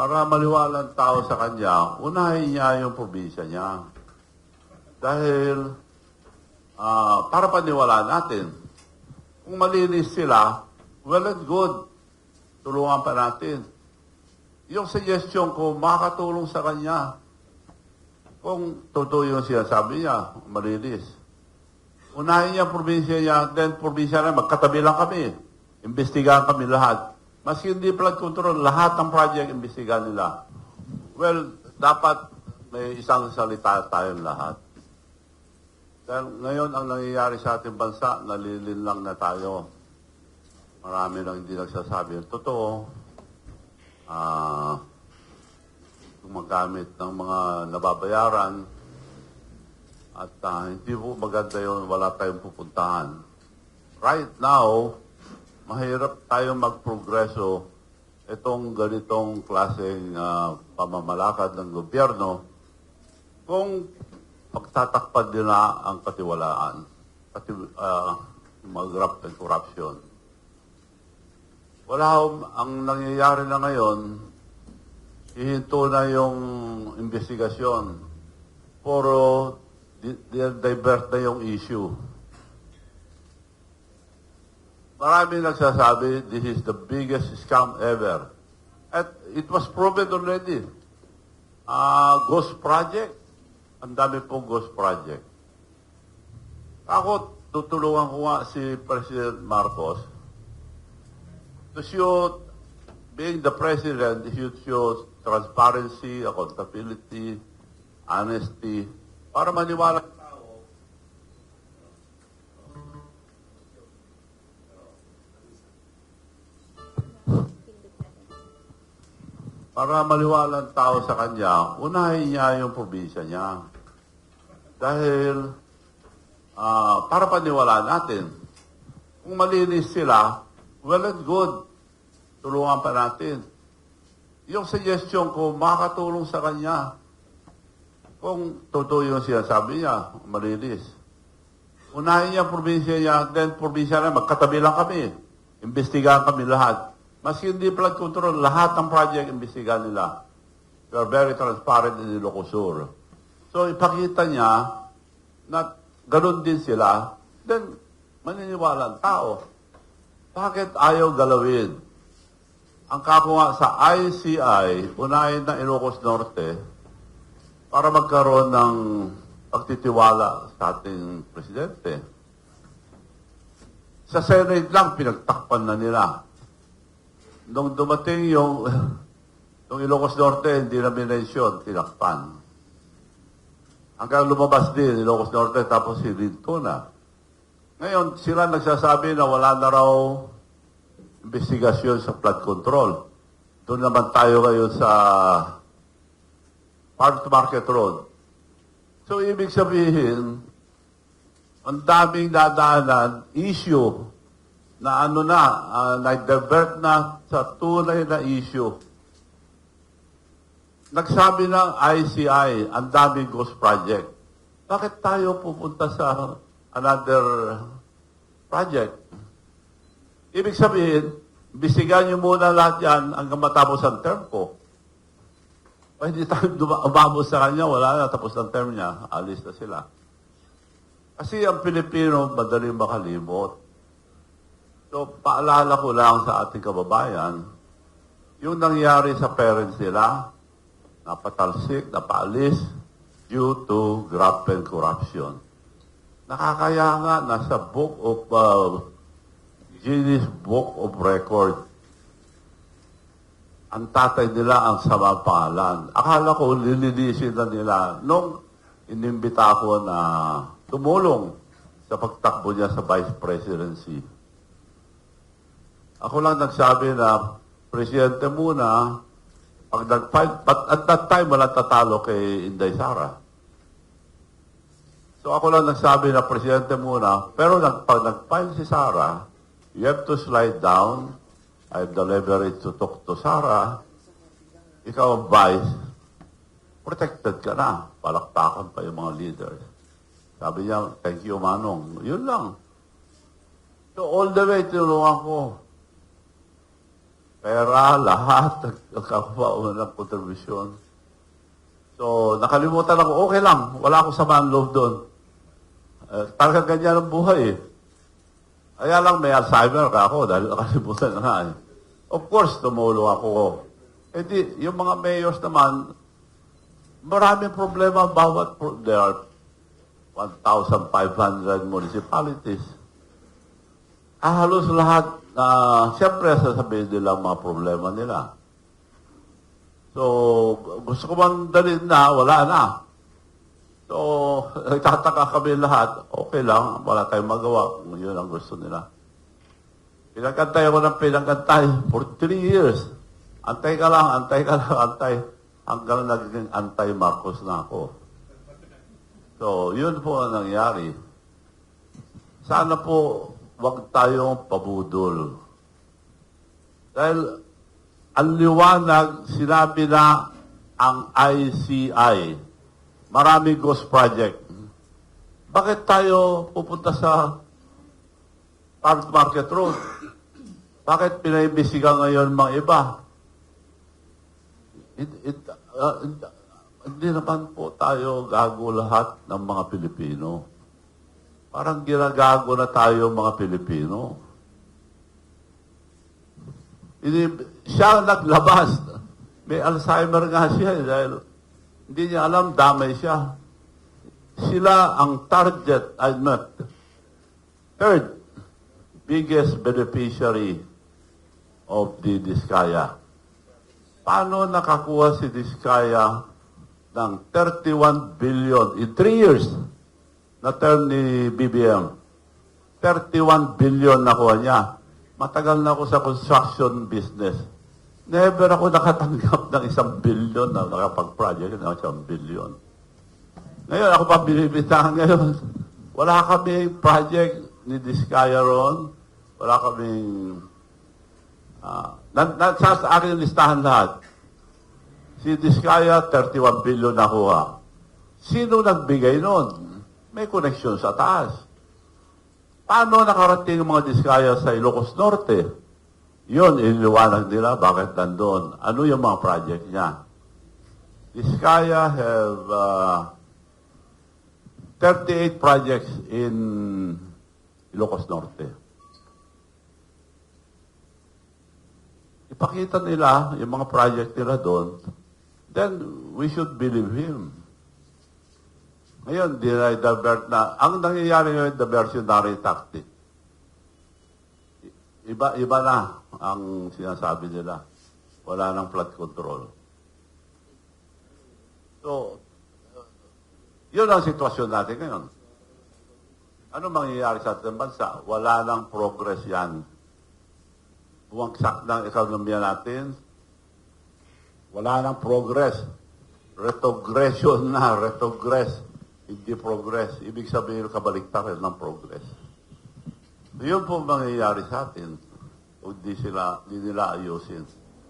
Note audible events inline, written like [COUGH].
para maliwalang tao sa kanya, unahin niya yung probinsya niya. Dahil, ah, para paniwalaan natin, kung malinis sila, well and good, tulungan pa natin. Yung suggestion ko, makakatulong sa kanya. Kung totoo yung sinasabi niya, malinis. Unahin niya probinsya niya, then probinsya na, magkatabi lang kami. Imbestigahan kami lahat. Maski hindi flood control, lahat ng project imbestigahan nila. Well, dapat may isang salita tayong lahat. Dahil ngayon ang nangyayari sa ating bansa, nalilin lang na tayo. Marami nang hindi nagsasabi. Totoo, ah, gumagamit ng mga nababayaran at ah, hindi po maganda yun, wala tayong pupuntahan. Right now, mahirap tayong magprogreso itong ganitong klaseng ah, pamamalakad ng gobyerno kung pagtatakpan nila ang katiwalaan, kati, uh, mag-graft and corruption. Wala ang nangyayari na ngayon, hihinto na yung investigasyon. Puro di, di- divert na yung issue. Marami nagsasabi, this is the biggest scam ever. At it was proven already. Ah, ghost project. Ang dami pong ghost project. Ako, tutulungan ko nga si President Marcos to show, being the president, he should show transparency, accountability, honesty, para maniwala Para maliwala ang tao sa kanya, unahin niya yung probinsya niya. Dahil, ah, para paniwalaan natin, kung malinis sila, well and good, tulungan pa natin. Yung suggestion ko, makakatulong sa kanya. Kung totoo yung sinasabi niya, malinis. Unahin niya probinsya niya, then probinsya na, magkatabi lang kami. Imbestigahan kami lahat. Maski hindi flood control, lahat ng project imbestigahan nila. They are very transparent in Ilocosur. So ipakita niya na ganun din sila, then maniniwala ang tao. Bakit ayaw galawin? Ang nga sa ICI, unahin ng Ilocos Norte, para magkaroon ng pagtitiwala sa ating presidente. Sa Senate lang, pinagtakpan na nila. Nung dumating yung, [LAUGHS] yung Ilocos Norte, hindi na minensyon, tinakpan. Hanggang lumabas din, Ilocos Norte, tapos si Rinto na. Ngayon, sila nagsasabi na wala na raw investigasyon sa flood control. Doon naman tayo ngayon sa to Market Road. So, ibig sabihin, ang daming dadaanan, issue, na ano na, uh, nag-divert na sa tunay na issue. Nagsabi ng ICI, ang daming ghost project. Bakit tayo pupunta sa another project? Ibig sabihin, bisigan niyo muna lahat yan hanggang matapos ang term ko. O hindi tayo [LAUGHS] umabot sa kanya, wala na, tapos ang term niya, alis na sila. Kasi ang Pilipino, madaling makalimot. So, paalala ko lang sa ating kababayan, yung nangyari sa parents nila, napatalsik, napaalis, due to graft corruption. Nakakaya nga, nasa book of, uh, Guinness Book of Record, ang tatay nila ang sama pangalan. Akala ko lilinisin na nila nung inimbita ko na tumulong sa pagtakbo niya sa vice presidency. Ako lang nagsabi na, Presidente muna, pag nag-file, but at that time, wala tatalo kay Inday Sara. So ako lang nagsabi na Presidente muna, pero nag, pag nag-file si Sara, you have to slide down, I have the leverage to talk to Sara, ikaw ang vice, protected ka na. Palakpakan pa yung mga leaders. Sabi niya, thank you, Manong. Yun lang. So all the way, tinulungan ko. Pera, lahat, nagkakawa ng kontribusyon. So, nakalimutan ako, okay lang, wala akong samaan loob doon. Eh, talagang ganyan ang buhay eh. Kaya lang may Alzheimer ka ako dahil nakalimutan na eh. Of course, tumulong ako. Eh di, yung mga mayors naman, maraming problema bawat, pro- there are 1,500 municipalities. Ah, halos lahat na, siyempre sasabihin nila ang mga problema nila. So, gusto ko man dalhin na, wala na. So, [LAUGHS] nagtataka kami lahat, okay lang, wala tayong magawa kung yun ang gusto nila. Pinagkantay ako ng pinagkantay for three years. Antay ka lang, antay ka lang, antay. Hanggang naging antay-Marcos na ako. So, yun po ang nangyari. Sana po, wag tayong pabudol. Dahil, ang liwanag, sinabi na ang ICI, maraming ghost project. Bakit tayo pupunta sa Farm Market Road? Bakit pinaimbisiga ngayon mga iba? It, it, uh, it- hindi naman po tayo gago lahat ng mga Pilipino. Parang ginagago na tayo mga Pilipino. Ini, siya naglabas. May Alzheimer nga siya eh, dahil hindi niya alam, damay siya. Sila ang target, I meant, third biggest beneficiary of the Diskaya. Paano nakakuha si Diskaya ng 31 billion in 3 years na term ni BBM? 31 billion nakuha niya. Matagal na ako sa construction business. Never ako nakatanggap ng isang billion na nakapag-project ng isang billion. Ngayon, ako pa binibitahan ngayon. Wala kami project ni Diskaya ron. Wala kaming... Uh, nasa sa akin listahan lahat. Si Diskaya, 31 billion nakuha. Sino nagbigay nun? May connection sa taas. Paano nakarating mga Diskaya sa Ilocos Norte? Yun, iniwanag nila bakit nandun. Ano yung mga project niya? Diskaya have uh, 38 projects in Ilocos Norte. Ipakita nila yung mga project nila doon, then we should believe him. Ngayon, dinay-divert na. Ang nangyayari ngayon, diversionary tactic. Iba, iba na ang sinasabi nila. Wala nang flood control. So, yun ang sitwasyon natin ngayon. Ano mangyayari sa ating bansa? Wala nang progress yan. Bumagsak ng ekonomiya natin. Wala nang progress. Retrogression na, retrogress. Hindi progress. Ibig sabihin, kabaliktaran ng progress. Yun po ang mangyayari sa atin kung di sila, di nila ayusin.